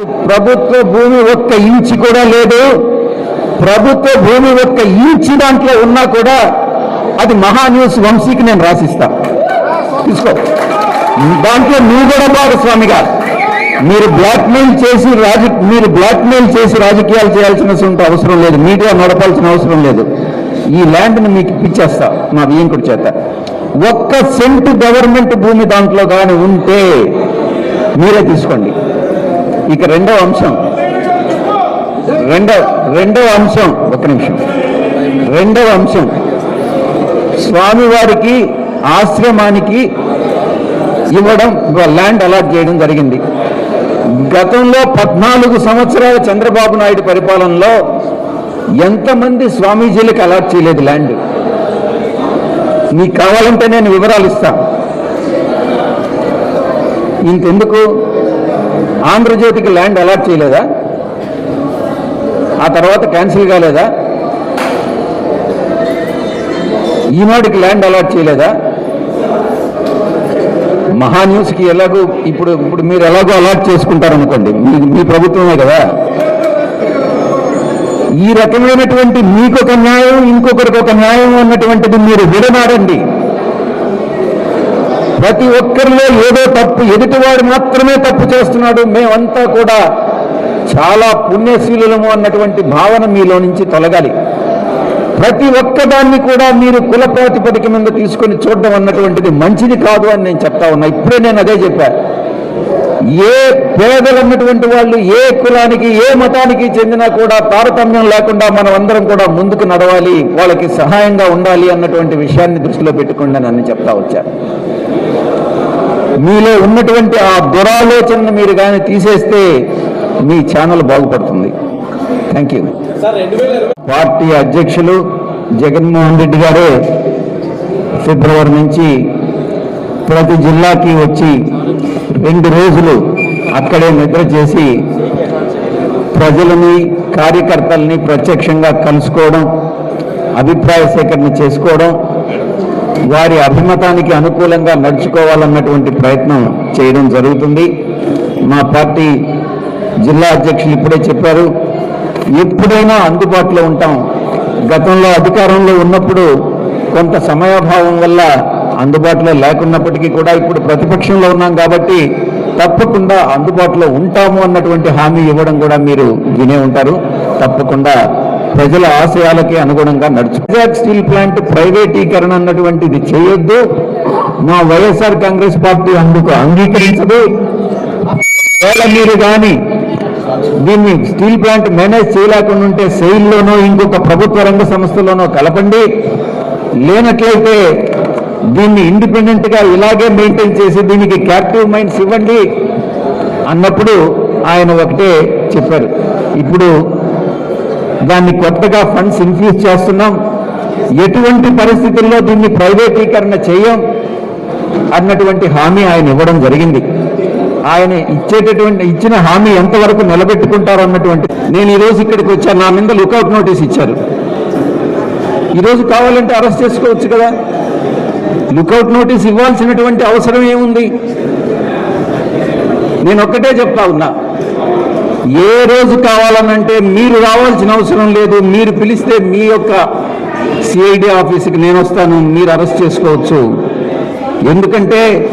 ప్రభుత్వ భూమి ఒక్క ఇంచి కూడా లేదు. ప్రభుత్వ భూమి ఒక్క ఇంచి దాంట్లో ఉన్నా కూడా అది మహాన్యూస్ వంశీకి నేను రాసిస్తా. తీసుకో. దాంట్లో నువ్వు కూడా భాగస్వామిగా మీరు బ్లాక్మెయిల్ చేసి రాజ మీరు బ్లాక్మెయిల్ చేసి రాజకీయాలు చేయాల్సిన అవసరం లేదు. మీడియా నడపాల్సిన అవసరం లేదు. ఈ ల్యాండ్ని మీకు ఇప్పించేస్తా మా వియంకుడి చేత. ఒక్క సెంటు గవర్నమెంట్ భూమి దాంట్లో కానీ ఉంటే మీరే తీసుకోండి. ఇక రెండవ అంశం. రెండవ రెండవ అంశం. ఒక నిమిషం. రెండవ అంశం. స్వామివారికి ఆశ్రమానికి ఇవ్వడం ల్యాండ్ అలాట్ చేయడం జరిగింది. గతంలో పద్నాలుగు సంవత్సరాల చంద్రబాబు నాయుడు పరిపాలనలో ఎంతమంది స్వామీజీలకు అలాట్ చేయలేదు ల్యాండ్. మీకు కావాలంటే నేను వివరాలు ఇస్తా. ఇంకెందుకు? ఆంధ్రజ్యోతికి ల్యాండ్ అలాట్ చేయలేదా? ఆ తర్వాత క్యాన్సిల్ కాలేదా? ఈనాడుకి ల్యాండ్ అలాట్ చేయలేదా? మహాన్యూస్కి ఎలాగో ఇప్పుడు ఇప్పుడు మీరు ఎలాగో అలాట్ చేసుకుంటారనుకోండి మీ మీ ప్రభుత్వమే కదా. ఈ రకమైనటువంటి మీకొక న్యాయం ఇంకొకరికి ఒక న్యాయం అన్నటువంటిది మీరు విడనాడండి. ప్రతి ఒక్కరిలో ఏదో తప్పు ఎదుటివాడు మాత్రమే తప్పు చేస్తున్నాడు. మేమంతా కూడా చాలా పుణ్యశీలులము అన్నటువంటి భావన మీలో నుంచి తొలగాలి. ప్రతి ఒక్కదాన్ని కూడా మీరు కుల ప్రాతిపదిక మీద తీసుకొని చూడడం అన్నటువంటిది మంచిది కాదు అని నేను చెప్తా ఉన్నా. ఇప్పుడే నేను అదే చెప్పాను ఏ పేదలు ఉన్నటువంటి వాళ్ళు ఏ కులానికి ఏ మతానికి చెందినా కూడా తారతమ్యం లేకుండా మనం అందరం కూడా ముందుకు నడవాలి వాళ్ళకి సహాయంగా ఉండాలి అన్నటువంటి విషయాన్ని దృష్టిలో పెట్టుకోండి అని చెప్తా వచ్చాను మీలో ఉన్నటువంటి ఆ దురాలోచనను మీరు కానీ తీసేస్తే మీ ఛానల్ బాగుపడుతుంది. థ్యాంక్ యూ పార్టీ అధ్యక్షులు జగన్మోహన్ రెడ్డి గారే ఫిబ్రవరి నుంచి ప్రతి జిల్లాకి వచ్చి రెండు రోజులు అక్కడే నిద్ర చేసి ప్రజలని కార్యకర్తల్ని ప్రత్యక్షంగా కలుసుకోవడం అభిప్రాయ సేకరణ చేసుకోవడం వారి అభిమతానికి అనుకూలంగా నడుచుకోవాలన్నటువంటి ప్రయత్నం చేయడం జరుగుతుంది. మా పార్టీ జిల్లా అధ్యక్షులు ఇప్పుడే చెప్పారు ఎప్పుడైనా అందుబాటులో ఉంటాం. గతంలో అధికారంలో ఉన్నప్పుడు కొంత సమయాభావం వల్ల అందుబాటులో లేకున్నప్పటికీ కూడా ఇప్పుడు ప్రతిపక్షంలో ఉన్నాం కాబట్టి తప్పకుండా అందుబాటులో ఉంటాము అన్నటువంటి హామీ ఇవ్వడం కూడా మీరు వినే ఉంటారు. తప్పకుండా ప్రజల ఆశయాలకి అనుగుణంగా నడుచు. స్టీల్ ప్లాంట్ ప్రైవేటీకరణ అన్నటువంటిది చేయొద్దు. మా వైఎస్ఆర్ కాంగ్రెస్ పార్టీ అందుకు అంగీకరించదు. ఒకవేళ మీరు కానీ దీన్ని స్టీల్ ప్లాంట్ మేనేజ్ చేయలేకుండా ఉంటే సెయిల్లోనో ఇంకొక ప్రభుత్వ రంగ సంస్థలోనో కలపండి. లేనట్లయితే దీన్ని ఇండిపెండెంట్గా ఇలాగే మెయింటైన్ చేసి దీనికి క్యాప్టివ్ మైండ్స్ ఇవ్వండి అన్నప్పుడు ఆయన ఒకటే చెప్పారు. ఇప్పుడు దాన్ని కొత్తగా ఫండ్స్ ఇంక్రీజ్ చేస్తున్నాం. ఎటువంటి పరిస్థితుల్లో దీన్ని ప్రైవేటీకరణ చేయం అన్నటువంటి హామీ ఆయన ఇవ్వడం జరిగింది. ఆయన ఇచ్చేటటువంటి ఇచ్చిన హామీ ఎంతవరకు నిలబెట్టుకుంటారు అన్నటువంటి నేను ఈరోజు ఇక్కడికి వచ్చాను. నా మీద లుకౌట్ నోటీస్ ఇచ్చారు. ఈరోజు కావాలంటే అరెస్ట్ చేసుకోవచ్చు కదా. లుకౌట్ నోటీస్ ఇవ్వాల్సినటువంటి అవసరం ఏముంది? నేను ఒక్కటే చెప్తా ఉన్నా. ఏ రోజు కావాలనంటే మీరు రావాల్సిన అవసరం లేదు. మీరు పిలిస్తే మీ యొక్క సిఐడి ఆఫీస్కి నేను వస్తాను. మీరు అరెస్ట్ చేసుకోవచ్చు. ఎందుకంటే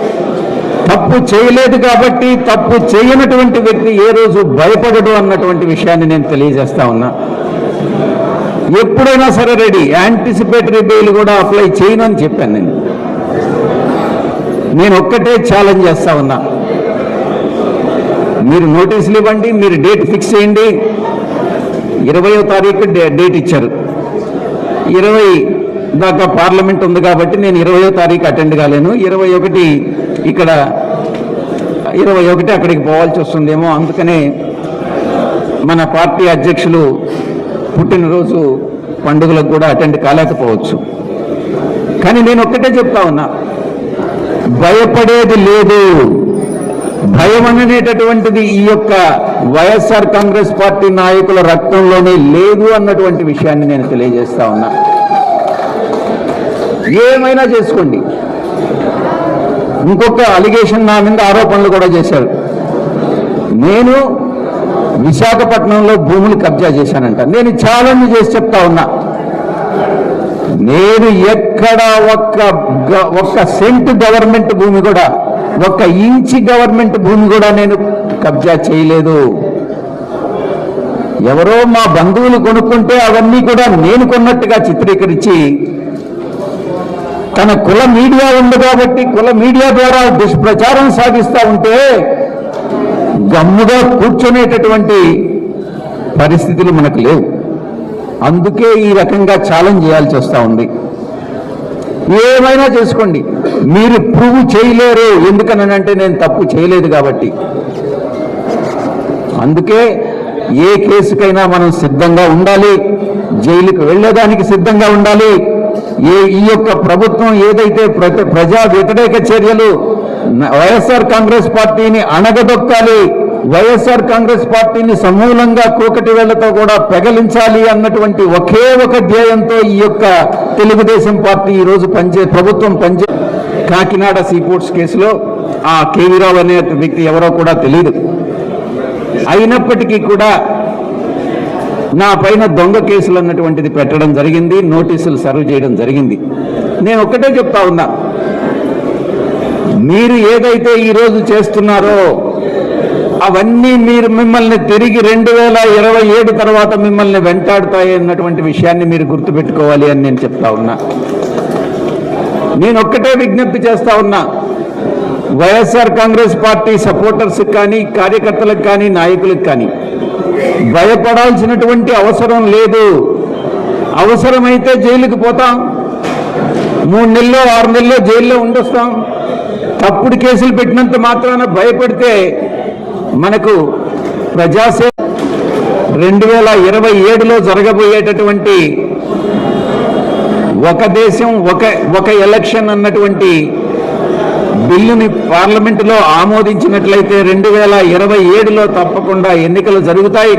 తప్పు చేయలేదు కాబట్టి తప్పు చేయనటువంటి వ్యక్తి ఏ రోజు భయపడడు అన్నటువంటి విషయాన్ని నేను తెలియజేస్తా ఉన్నా. ఎప్పుడైనా సరే రెడీ. యాంటిసిపేటరీ బెయిల్ కూడా అప్లై చేయను అని చెప్పాను నేను. నేను ఒక్కటే ఛాలెంజ్ చేస్తా ఉన్నా. మీరు నోటీసులు ఇవ్వండి మీరు డేట్ ఫిక్స్ చేయండి. ఇరవయో తారీఖు డే- డేట్ ఇచ్చారు. ఇరవై దాకా పార్లమెంట్ ఉంది కాబట్టి నేను ఇరవయో తారీఖు అటెండ్ కాలేను. ఇరవై ఒకటి ఇక్కడ ఇరవై ఒకటి అక్కడికి పోవాల్సి వస్తుందేమో. అందుకనే మన పార్టీ అధ్యక్షులు పుట్టినరోజు పండుగలకు కూడా అటెండ్ కాలేకపోవచ్చు. కానీ నేను ఒక్కటే చెప్తా ఉన్నా. భయపడేది లేదు. భయం అనేటటువంటిది ఈ యొక్క వైఎస్ఆర్ కాంగ్రెస్ పార్టీ నాయకుల రక్తంలోనే లేదు అన్నటువంటి విషయాన్ని నేను తెలియజేస్తా ఉన్నా. ఏమైనా చేసుకోండి. ఇంకొక అలిగేషన్ నా మీద ఆరోపణలు కూడా చేశారు. నేను విశాఖపట్నంలో భూములు కబ్జా చేశానంట. నేను ఛాలెంజ్ చేసి చెప్తా ఉన్నా. నేను ఎక్కడ ఒక్క గ- ఒక్క సెంట్ గవర్నమెంట్ భూమి కూడా ఒక్క ఇంచి గవర్నమెంట్ భూమి కూడా నేను కబ్జా చేయలేదు. ఎవరో మా బంధువులు కొనుక్కుంటే అవన్నీ కూడా నేను కొన్నట్టుగా చిత్రీకరించి తన కుల మీడియా ఉంది కాబట్టి కుల మీడియా ద్వారా దుష్ప్రచారం సాగిస్తూ ఉంటే గమ్ముగా కూర్చునేటటువంటి పరిస్థితులు మనకు లేవు. అందుకే ఈ రకంగా ఛాలెంజ్ చేయాల్సి వస్తూ ఉంది. ఏమైనా చేసుకోండి. మీరు ప్రూవ్ చేయలేరు. ఎందుకనంటే నేను తప్పు చేయలేదు కాబట్టి. అందుకే ఏ కేసుకైనా మనం సిద్ధంగా ఉండాలి. జైలుకు వెళ్ళేదానికి సిద్ధంగా ఉండాలి. ఏ ఈ యొక్క ప్రభుత్వం ఏదైతే ప్రజా వ్యతిరేక చర్యలు వైఎస్ఆర్ కాంగ్రెస్ పార్టీని అణగదొక్కాలి. వైఎస్ఆర్ కాంగ్రెస్ పార్టీని సమూలంగా కూకటి వేళ్ళతో కూడా పెగలించాలి అన్నటువంటి ఒకే ఒక ధ్యేయంతో ఈ యొక్క తెలుగుదేశం పార్టీ ఈరోజు పనిచే ప్రభుత్వం పనిచే కాకినాడ సీపోర్ట్స్ కేసులో ఆ కేవీరావు అనే వ్యక్తి ఎవరో కూడా తెలియదు అయినప్పటికీ కూడా నా పైన దొంగ కేసులు అన్నటువంటిది పెట్టడం జరిగింది నోటీసులు సర్వ్ చేయడం జరిగింది. నేను ఒక్కటే చెప్తా ఉన్నా. మీరు ఏదైతే ఈరోజు చేస్తున్నారో అవన్నీ మీరు మిమ్మల్ని తిరిగి రెండు వేల ఇరవై ఏడు తర్వాత మిమ్మల్ని వెంటాడుతాయి అన్నటువంటి విషయాన్ని మీరు గుర్తుపెట్టుకోవాలి అని నేను చెప్తా ఉన్నా. నేను ఒక్కటే విజ్ఞప్తి చేస్తా ఉన్నా. వైఎస్ఆర్ కాంగ్రెస్ పార్టీ సపోర్టర్స్ కానీ కార్యకర్తలకు కానీ నాయకులకు కానీ భయపడాల్సినటువంటి అవసరం లేదు. అవసరమైతే జైలుకి పోతాం. మూడు నెలలో ఆరు నెలలో జైల్లో ఉండొస్తాం. తప్పుడు కేసులు పెట్టినంత మాత్రాన భయపడితే మనకు ప్రజాసే రెండు వేల ఇరవై ఏడులో జరగబోయేటటువంటి ఒక దేశం ఒక ఒక ఎలక్షన్ అన్నటువంటి బిల్లుని పార్లమెంటులో ఆమోదించినట్లయితే రెండు వేల ఇరవై ఏడులో తప్పకుండా ఎన్నికలు జరుగుతాయి.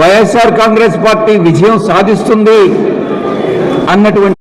వైఎస్ఆర్ కాంగ్రెస్ పార్టీ విజయం సాధిస్తుంది అన్నటువంటి